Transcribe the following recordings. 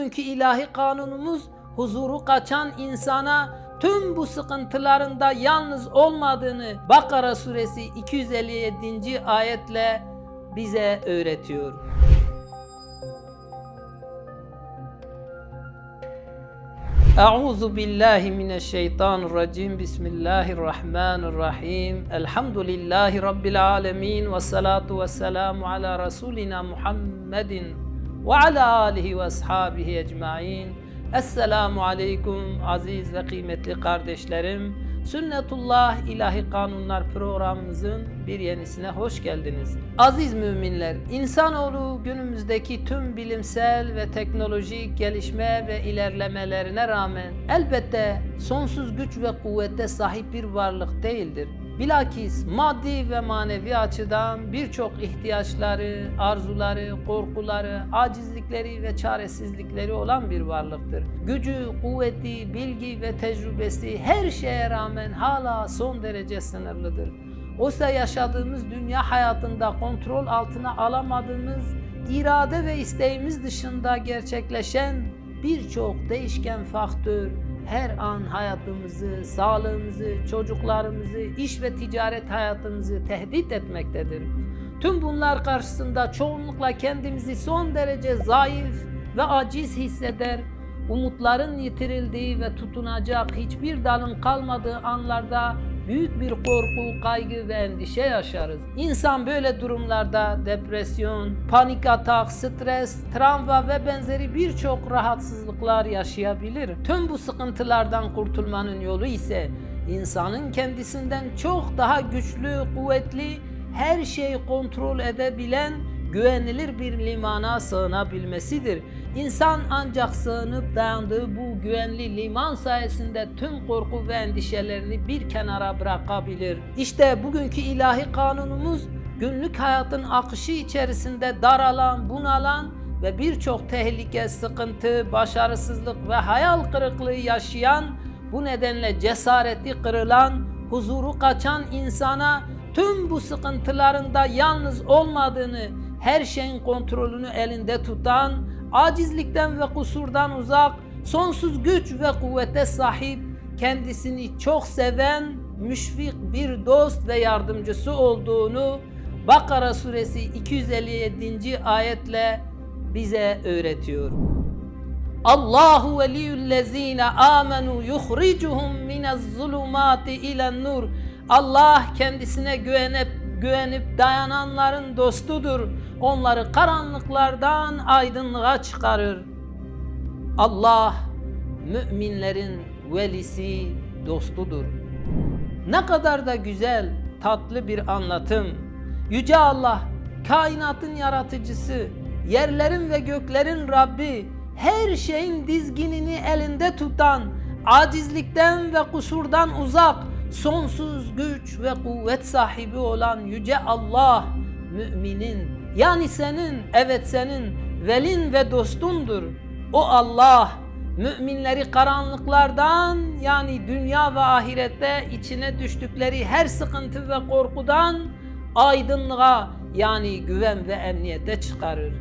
bugünkü ilahi kanunumuz huzuru kaçan insana tüm bu sıkıntılarında yalnız olmadığını Bakara suresi 257. ayetle bize öğretiyor. Euzu billahi mineşşeytanirracim. Bismillahirrahmanirrahim. Elhamdülillahi rabbil alamin ve salatu vesselamu ala rasulina Muhammedin ve ala alihi ve ashabihi ecmaîn. Esselamu aleyküm aziz ve kıymetli kardeşlerim. Sünnetullah İlahi Kanunlar programımızın bir yenisine hoş geldiniz. Aziz müminler, insanoğlu günümüzdeki tüm bilimsel ve teknolojik gelişme ve ilerlemelerine rağmen elbette sonsuz güç ve kuvvete sahip bir varlık değildir. Bilakis maddi ve manevi açıdan birçok ihtiyaçları, arzuları, korkuları, acizlikleri ve çaresizlikleri olan bir varlıktır. Gücü, kuvveti, bilgi ve tecrübesi her şeye rağmen hala son derece sınırlıdır. Oysa yaşadığımız dünya hayatında kontrol altına alamadığımız irade ve isteğimiz dışında gerçekleşen birçok değişken faktör, her an hayatımızı, sağlığımızı, çocuklarımızı, iş ve ticaret hayatımızı tehdit etmektedir. Tüm bunlar karşısında çoğunlukla kendimizi son derece zayıf ve aciz hisseder, umutların yitirildiği ve tutunacak hiçbir dalın kalmadığı anlarda büyük bir korku, kaygı ve endişe yaşarız. İnsan böyle durumlarda depresyon, panik atak, stres, travma ve benzeri birçok rahatsızlıklar yaşayabilir. Tüm bu sıkıntılardan kurtulmanın yolu ise insanın kendisinden çok daha güçlü, kuvvetli, her şeyi kontrol edebilen güvenilir bir limana sığınabilmesidir. İnsan ancak sığınıp dayandığı bu güvenli liman sayesinde tüm korku ve endişelerini bir kenara bırakabilir. İşte bugünkü ilahi kanunumuz günlük hayatın akışı içerisinde daralan, bunalan ve birçok tehlike, sıkıntı, başarısızlık ve hayal kırıklığı yaşayan, bu nedenle cesareti kırılan, huzuru kaçan insana tüm bu sıkıntılarında yalnız olmadığını, her şeyin kontrolünü elinde tutan, acizlikten ve kusurdan uzak, sonsuz güç ve kuvvete sahip, kendisini çok seven, müşfik bir dost ve yardımcısı olduğunu Bakara suresi 257. ayetle bize öğretiyor. Allahu veliyyüllezine amenu yuhricuhum minez zulumati ilen nur. Allah kendisine güvenip güvenip dayananların dostudur. Onları karanlıklardan aydınlığa çıkarır. Allah müminlerin velisi, dostudur. Ne kadar da güzel, tatlı bir anlatım. Yüce Allah, kainatın yaratıcısı, yerlerin ve göklerin Rabbi, her şeyin dizginini elinde tutan, acizlikten ve kusurdan uzak, sonsuz güç ve kuvvet sahibi olan Yüce Allah, müminin, yani senin, evet senin, velin ve dostundur. O Allah, müminleri karanlıklardan yani dünya ve ahirette içine düştükleri her sıkıntı ve korkudan aydınlığa yani güven ve emniyete çıkarır.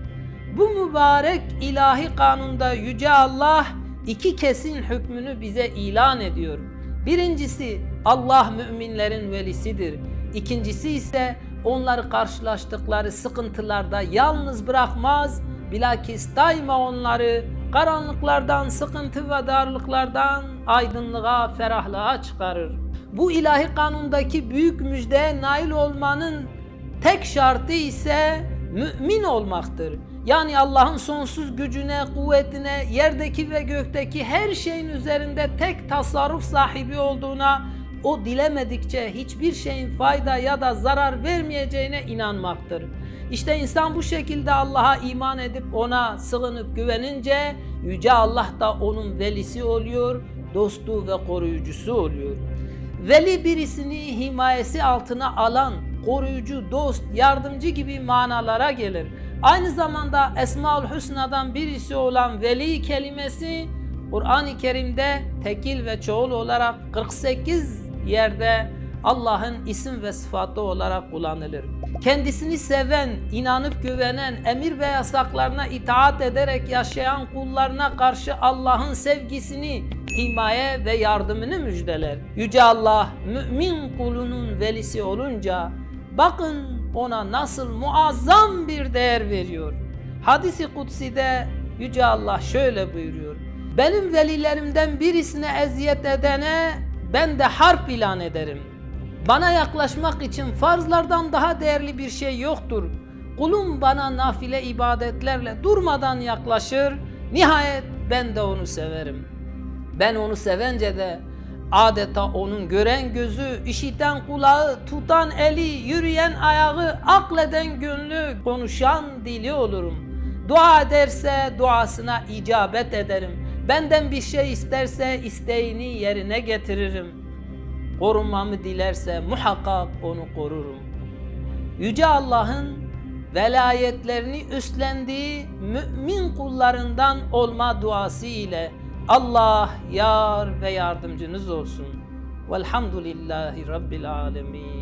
Bu mübarek ilahi kanunda Yüce Allah iki kesin hükmünü bize ilan ediyor. Birincisi Allah müminlerin velisidir. İkincisi ise onları karşılaştıkları sıkıntılarda yalnız bırakmaz, bilakis daima onları karanlıklardan, sıkıntı ve darlıklardan aydınlığa, ferahlığa çıkarır. Bu ilahi kanundaki büyük müjdeye nail olmanın tek şartı ise mümin olmaktır. Yani Allah'ın sonsuz gücüne, kuvvetine, yerdeki ve gökteki her şeyin üzerinde tek tasarruf sahibi olduğuna, o dilemedikçe hiçbir şeyin fayda ya da zarar vermeyeceğine inanmaktır. İşte insan bu şekilde Allah'a iman edip ona sığınıp güvenince Yüce Allah da onun velisi oluyor, dostu ve koruyucusu oluyor. Veli birisini himayesi altına alan, koruyucu, dost, yardımcı gibi manalara gelir. Aynı zamanda Esmaül Hüsna'dan birisi olan veli kelimesi Kur'an-ı Kerim'de tekil ve çoğul olarak 48 yerde Allah'ın isim ve sıfatı olarak kullanılır. Kendisini seven, inanıp güvenen, emir ve yasaklarına itaat ederek yaşayan kullarına karşı Allah'ın sevgisini, himaye ve yardımını müjdeler. Yüce Allah mümin kulunun velisi olunca bakın ona nasıl muazzam bir değer veriyor. Hadisi kutsi'de Yüce Allah şöyle buyuruyor. Benim velilerimden birisine eziyet edene ben de harp ilan ederim. Bana yaklaşmak için farzlardan daha değerli bir şey yoktur. Kulum bana nafile ibadetlerle durmadan yaklaşır. Nihayet ben de onu severim. Ben onu sevence de adeta onun gören gözü, işiten kulağı, tutan eli, yürüyen ayağı, akleden gönlü, konuşan dili olurum. Dua ederse duasına icabet ederim. Benden bir şey isterse isteğini yerine getiririm. Korunmamı dilerse muhakkak onu korurum. Yüce Allah'ın velayetlerini üstlendiği mümin kullarından olma duası ile Allah yar ve yardımcınız olsun. Velhamdülillahi Rabbil Alemin.